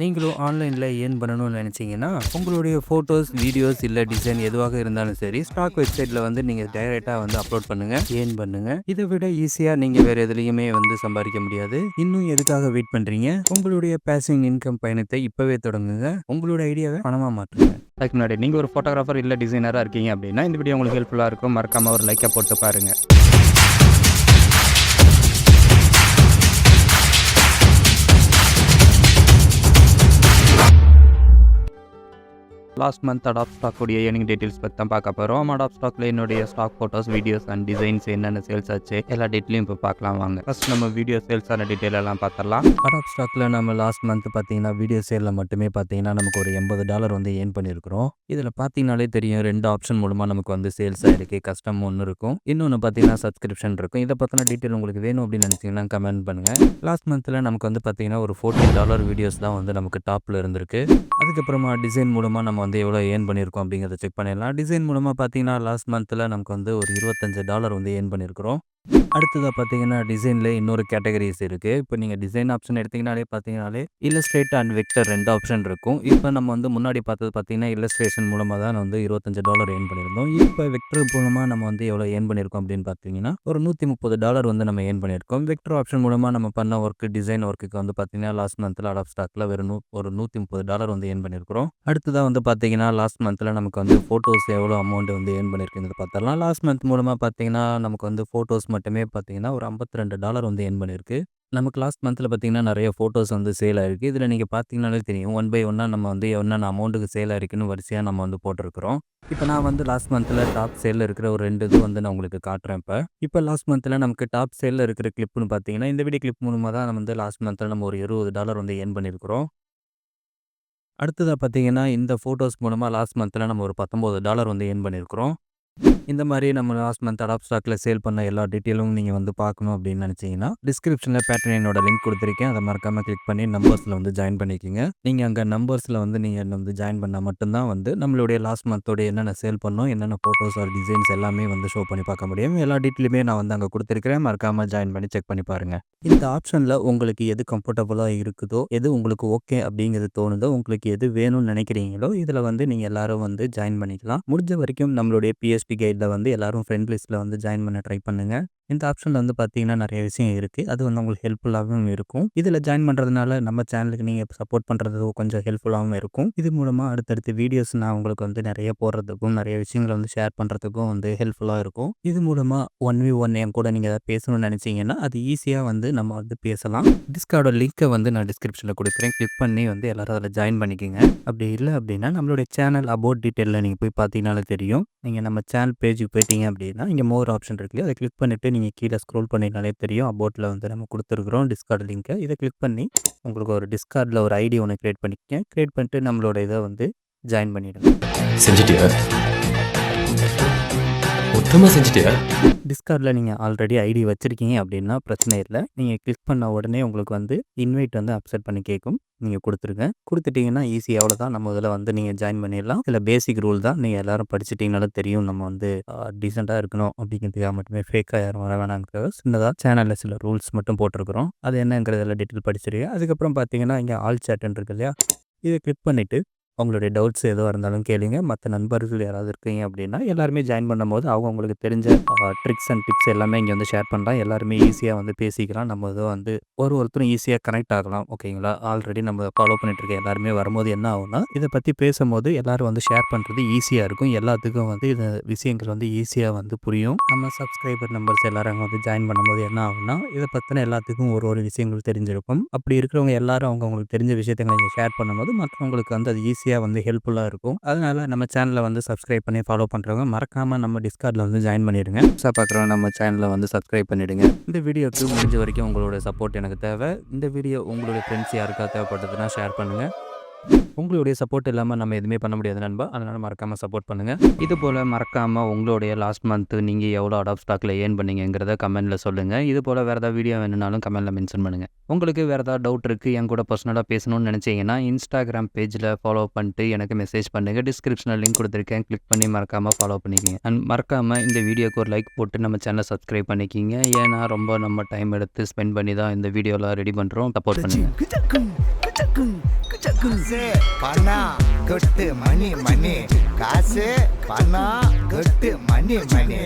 நீங்களும் ஆன்லைனில் ஏன் பண்ணணும்னு நினச்சிங்கன்னா உங்களுடைய ஃபோட்டோஸ் வீடியோஸ் இல்லை டிசைன் எதுவாக இருந்தாலும் சரி ஸ்டாக் வெப்சைட்டில் வந்து நீங்கள் டைரெக்டாக வந்து அப்லோட் பண்ணுங்கள் ஏன் பண்ணுங்கள் இதை விட ஈஸியாக நீங்கள் வேறு எதுலேயுமே வந்து சம்பாதிக்க முடியாது. இன்னும் எதுக்காக வெயிட் பண்ணுறீங்க உங்களுடைய பேசிங் இன்கம் பயணத்தை இப்போவே தொடங்குங்க. உங்களோட ஐடியாவை பணமாக மாற்றுங்க. அதுக்கு முன்னாடி நீங்கள் ஒரு ஃபோட்டோகிராஃபர் இல்லை டிசைனராக இருக்கீங்க அப்படின்னா இந்த வீடியோ உங்களுக்கு ஹெல்ப்ஃபுல்லாக இருக்கும். மறக்காமல் ஒரு லைக்கை போட்டு பாருங்கள் லாஸ்ட் மந்த் அடாப் ஸ்டாக்குடைய ஏர்னிங் டீட்டெயில்ஸ் பற்றி தான் பார்க்க போகிறோம் அடாப் ஸ்டாக்ல என்னுடைய stock photos videos and designs என்னென்ன சேல்ஸ் ஆச்சு எல்லா டீட்டெயிலும் இப்போ பார்க்கலாம் வாங்க. ஃபர்ஸ்ட் நம்ம வீடியோ சேல்ஸ் ஆன டீட்டெயில் எல்லாம் பார்த்துடலாம். அடாப் ஸ்டாக்ல நம்ம லாஸ்ட் மந்த் பார்த்தீங்கன்னா வீடியோ சேலில் மட்டுமே பார்த்தீங்கன்னா நமக்கு ஒரு எண்பது டாலர் வந்து ஏர்ன் பண்ணியிருக்கிறோம் இதில் பார்த்தீங்கனாலே தெரியும் ரெண்டு ஆப்ஷன் மூலமாக நமக்கு வந்து சேல்ஸ் ஆயிருக்கு கஸ்டம் ஒன்று இருக்கும். இன்னொன்று பார்த்தீங்கன்னா சப்ஸ்கிரிப்ஷன் இருக்கும். இதை பற்றின டீட்டெயில் உங்களுக்கு வேணும் அப்படின்னு நினச்சிங்கன்னா கமெண்ட் பண்ணுங்கள் லாஸ்ட் மந்த்தில் நமக்கு வந்து பார்த்தீங்கன்னா ஒரு ஃபோர்டீன் டாலர் வீடியோஸ் தான் வந்து நமக்கு டாப்பில் இருந்திருக்கு. அதுக்கப்புறமா டிசைன் மூலமாக நம்ம வந்து எவ்வளோ ஏர்ன் பண்ணியிருக்கோம் அப்படிங்கிறத செக் பண்ணிடலாம். டிசைன் மூலமாக பார்த்தீங்கன்னா லாஸ்ட் மந்தில் நமக்கு வந்து ஒரு இருபத்தஞ்சு டாலர் வந்து ஏர்ன் பண்ணியிருக்கிறோம். அடுத்ததாக பார்த்தீங்கன்னா டிசைனில் இன்னொரு கேட்டகரிஸ் இருக்குது இப்போ நீங்கள் டிசைன் ஆப்ஷன் எடுத்திங்கனாலே பார்த்தீங்கனாலே இல்லஸ்ட்ரேட் அண்ட் வெக்டர் ரெண்டு ஆப்ஷன் இருக்கும். இப்போ நம்ம வந்து முன்னாடி பார்த்தது பார்த்தீங்கன்னா இல்லஸ்ட்ரேஷன் மூலமாக தான் வந்து இருபத்தஞ்சு டாலர் ஏர்ன் பண்ணியிருந்தோம். இப்போ வெக்டர் மூலமாக நம்ம வந்து எவ்வளோ ஏர்ன் பண்ணியிருக்கோம் அப்படின்னு பார்த்தீங்கன்னா ஒரு நூற்றி முப்பது டாலர் வந்து நம்ம ஏர்ன் பண்ணியிருக்கோம். வெக்டர் ஆப்ஷன் மூலமாக நம்ம பண்ண ஒர்க்கு டிசைன் ஒர்க்குக்கு வந்து பார்த்தீங்கன்னா லாஸ்ட் மந்தில் அடாப் ஸ்டாக்கில் வெறும் நூ ஒரு நூற்றி முப்பது டாலர் வந்து ஏர்ன் பண்ணியிருக்கிறோம். அடுத்ததாக வந்து பார்த்தீங்கன்னா லாஸ்ட் மந்தில் நமக்கு வந்து ஃபோட்டோஸ் எவ்வளோ அமௌண்ட் வந்து ஏர்ன் பண்ணியிருக்குங்கிறது பார்த்தரலாம் லாஸ்ட் மந்த் மூலமாக பார்த்தீங்கன்னா நமக்கு வந்து ஃபோட்டோஸ் மட்டுமே பார்த்தீங்கன்னா ஒரு ஐம்பத்தி ரெண்டு டாலர் வந்து ஏர்ன் பண்ணியிருக்கு நமக்கு லாஸ்ட் மந்தில் பார்த்தீங்கன்னா நிறைய ஃபோட்டோஸ் வந்து சேல் ஆகிருக்கு இதில் நீங்கள் பார்த்தீங்கனாலே தெரியும் ஒன் பை ஒன்னாக நம்ம வந்து என்னென்ன அமௌண்ட்டுக்கு சேல் ஆகிருக்குன்னு வரிசையாக நம்ம வந்து போட்டிருக்கிறோம். இப்போ நான் வந்து லாஸ்ட் மந்தில் டாப் சேலில் இருக்கிற ஒரு ரெண்டு இது வந்து நான் உங்களுக்கு காட்டுறேன் இப்போ. இப்போ லாஸ்ட் மந்தில் நமக்கு டாப் சேலில் இருக்கிற கிளிப்னு பார்த்தீங்கன்னா இந்த வீடியோ கிளிப் மூலமாக தான் நம்ம வந்து லாஸ்ட் மந்தில் நம்ம ஒரு இருபது டாலர் வந்து ஏர்ன் பண்ணியிருக்கிறோம் அடுத்ததாக பார்த்தீங்கன்னா இந்த ஃபோட்டோஸ் மூலமாக லாஸ்ட் மந்தில் நம்ம ஒரு பத்தொம்போது டாலர் வந்து ஏர்ன் பண்ணியிருக்கிறோம் இந்த மாதிரி நம்ம லாஸ்ட் மந்த் அடாப் ஸ்டாக்கில் சேல் பண்ண எல்லா டீட்டெயிலும் நீங்கள் வந்து பார்க்கணும் அப்படின்னு நினச்சிங்கன்னா டிஸ்கிரிப்ஷனில் என்னோட லிங்க் கொடுத்துருக்கேன். அதை மறக்காமல் கிளிக் பண்ணி நம்பர்ஸில் வந்து ஜாயின் பண்ணிக்கோங்க. நீங்கள் அங்கே நம்பர்ஸில் வந்து நீங்கள் வந்து ஜாயின் பண்ணால் மட்டும்தான் வந்து நம்மளுடைய லாஸ்ட் மந்தோட என்னென்ன சேல் பண்ணோம் என்னென்ன ஃபோட்டோஸ் ஆர் டிசைன்ஸ் எல்லாமே வந்து ஷோ பண்ணி பார்க்க முடியும். எல்லா டீட்டெயிலுமே நான் வந்து அங்கே கொடுத்துருக்கிறேன். மறக்காமல் ஜாயின் பண்ணி செக் பண்ணி பாருங்கள் இந்த ஆப்ஷனில் உங்களுக்கு எது கம்ஃபர்டபுளாக இருக்குதோ எது உங்களுக்கு ஓகே அப்படிங்கிறது தோணுதோ உங்களுக்கு எது வேணும்னு நினைக்கிறீங்களோ இதில் வந்து நீங்கள் எல்லாரும் வந்து ஜாயின் பண்ணிக்கலாம். முடிஞ்ச வரைக்கும் நம்மளுடைய பிஎஸ் பிஎஸ்பி கைடில் வந்து எல்லாரும் ஃப்ரெண்ட் லிஸ்ட்டில் வந்து ஜாயின் பண்ண ட்ரை பண்ணுங்கள் இந்த ஆப்ஷனில் வந்து பார்த்தீங்கன்னா நிறைய விஷயம் இருக்குது அது வந்து உங்களுக்கு ஹெல்ப்ஃபுல்லாகவும் இருக்கும். இதில் ஜாயின் பண்ணுறதுனால நம்ம சேனலுக்கு நீங்கள் சப்போர்ட் பண்ணுறது கொஞ்சம் ஹெல்ப்ஃபுல்லாகவும் இருக்கும். இது மூலமாக அடுத்தடுத்து வீடியோஸ் நான் உங்களுக்கு வந்து நிறைய போடுறதுக்கும் நிறைய விஷயங்களை வந்து ஷேர் பண்ணுறதுக்கும் வந்து ஹெல்ப்ஃபுல்லாக இருக்கும். இது மூலமாக ஒன் வி ஒன் என் கூட நீங்கள் ஏதாவது பேசணும்னு நினச்சிங்கன்னா அது ஈஸியாக வந்து நம்ம வந்து பேசலாம். டிஸ்கார்டோட லிங்க்கை வந்து நான் டிஸ்கிரிப்ஷனில் கொடுக்குறேன். கிளிக் பண்ணி வந்து எல்லாரும் அதில் ஜாயின் பண்ணிக்கோங்க. அப்படி இல்லை அப்படின்னா நம்மளுடைய சேனல் அபவுட் டீட்டெயிலில் நீங்கள் போய் பார்த்தீங்கனாலே தெரியும். நீங்கள் நம்ம சேனல் பேஜுக்கு போயிட்டீங்க அப்படின்னா இங்கே மோர் ஆப்ஷன் இருக்கு அதை கிளிக் பண்ணிவிட்டு நீங்கள் கீழே ஸ்க்ரோல் பண்ணினாலே தெரியும். அபோட்டில் வந்து நம்ம கொடுத்துருக்குறோம். டிஸ்கார்டு லிங்க்கை இதை கிளிக் பண்ணி உங்களுக்கு ஒரு டிஸ்கார்டில் ஒரு ஐடி ஒன்று க்ரியேட் பண்ணிக்கங்க. க்ரியேட் பண்ணிட்டு நம்மளோட இதை வந்து ஜாயின் பண்ணிவிடுங்க செஞ்சுட்டியா? மொத்தமாக செஞ்சுட்டியா? டிஸ்கார்டில் நீங்கள் ஆல்ரெடி ஐடி வச்சுருக்கீங்க அப்படின்னா பிரச்சனை இல்லை. நீங்கள் கிளிக் பண்ண உடனே உங்களுக்கு வந்து இன்வைட் வந்து அப்செட் பண்ணி கேட்கும். நீங்கள் கொடுத்துருங்க. கொடுத்துட்டிங்கன்னா ஈஸி அவ்வளோதான் நம்ம இதில் வந்து நீங்கள் ஜாயின் பண்ணிடலாம். இதில் பேசிக் ரூல் தான். நீங்கள் எல்லாரும் படிச்சிட்டிங்கனால தெரியும். நம்ம வந்து டீசெண்டாக இருக்கணும் அப்படிங்கிறதுக்காக மட்டுமே ஃபேக்காக யாரும் வர வேணாங்கிறது சின்னதாக சேனலில் சில ரூல்ஸ் மட்டும் போட்டிருக்கிறோம். அது என்னங்கிறதெல்லாம் டீட்டெயில் படிச்சிருக்கேன் அதுக்கப்புறம் பார்த்தீங்கன்னா இங்கே ஆல் சேட்டன் இருக்கு இல்லையா? இதை கிளிக் பண்ணிவிட்டு உங்களுடைய டவுட்ஸ் எதுவாக இருந்தாலும் கேளுங்க. மற்ற நண்பர்கள் யாராவது இருக்கீங்க அப்படின்னா எல்லாருமே ஜாயின் பண்ணும்போது அவங்க உங்களுக்கு தெரிஞ்ச ட்ரிக்ஸ் அண்ட் டிப்ஸ் எல்லாமே இங்கே வந்து ஷேர் பண்ணலாம். எல்லாருமே ஈஸியாக வந்து பேசிக்கலாம். நம்ம இதை வந்து ஒரு ஒருத்தரும் ஈஸியாக கனெக்ட் ஆகலாம். ஓகேங்களா ஆல்ரெடி நம்ம ஃபாலோ பண்ணிட்டு இருக்க எல்லாருமே வரும்போது என்ன ஆகும்னா இதை பற்றி பேசும்போது எல்லாரும் வந்து ஷேர் பண்ணுறது ஈஸியாக இருக்கும். எல்லாத்துக்கும் வந்து இந்த விஷயங்கள் வந்து ஈஸியாக வந்து புரியும். நம்ம சப்ஸ்கிரைபர் நம்பர்ஸ் எல்லாரும் அங்கே வந்து ஜாயின் பண்ணும்போது என்ன ஆகும்னா இதை பற்றின எல்லாத்துக்கும் ஒரு ஒரு விஷயங்கள் தெரிஞ்சிருக்கும். அப்படி இருக்கிறவங்க எல்லாரும் அவங்க அவங்களுக்கு தெரிஞ்ச விஷயத்தை நீங்கள் ஷேர் பண்ணும்போது மற்றவங்களுக்கு வந்து அது ஈஸி ஈஸியாக வந்து ஹெல்ப்ஃபுல்லாக இருக்கும். அதனால நம்ம சேனலை வந்து சப்ஸ்கிரைப் பண்ணி ஃபாலோ பண்ணுறவங்க மறக்காமல் நம்ம டிஸ்கார்டில் வந்து ஜாயின் பண்ணிடுங்க. புதுசாக பார்க்குறவங்க நம்ம சேனலை வந்து சப்ஸ்கிரைப் பண்ணிடுங்க. இந்த வீடியோக்கு முடிஞ்ச வரைக்கும் உங்களோட சப்போர்ட் எனக்கு தேவை. இந்த வீடியோ உங்களுடைய ஃப்ரெண்ட்ஸ் யாருக்கா தேவைப்பட்டதுன்னா ஷேர் பண்ணுங்கள் உங்களுடைய சப்போர்ட் இல்லாமல் நம்ம எதுவுமே பண்ண முடியாது நண்பா. அதனால் மறக்காமல் சப்போர்ட் பண்ணுங்கள் இது போல் மறக்காமல் உங்களுடைய லாஸ்ட் மந்த்து நீங்கள் எவ்வளோ அடாப் ஸ்டாக்கில் ஏர்ன் பண்ணீங்கிறத கமெண்ட்டில் சொல்லுங்கள் இது போல் வேறு ஏதாவது வீடியோ வேணுனாலும் கமெண்ட்டில் மென்ஷன் பண்ணுங்கள் உங்களுக்கு வேறு ஏதாவது டவுட் இருக்குது என் கூட பர்சனலாக பேசணும்னு நினச்சிங்கன்னா இன்ஸ்டாகிராம் பேஜில் ஃபாலோ பண்ணிட்டு எனக்கு மெசேஜ் பண்ணுங்கள் டிஸ்கிரிப்ஷனில் லிங்க் கொடுத்துருக்கேன். கிளிக் பண்ணி மறக்காமல் ஃபாலோ பண்ணிக்கிங்க. அண்ட் மறக்காமல் இந்த வீடியோக்கு ஒரு லைக் போட்டு நம்ம சேனலை சப்ஸ்கிரைப் பண்ணிக்கிங்க. ஏன்னா ரொம்ப நம்ம டைம் எடுத்து ஸ்பெண்ட் பண்ணி தான் இந்த வீடியோலாம் ரெடி பண்ணுறோம் சப்போர்ட் பண்ணுங்கள் காசு பணம் கொட்டு மணி மணி. காசு பணம் கொட்டு மணி மணி.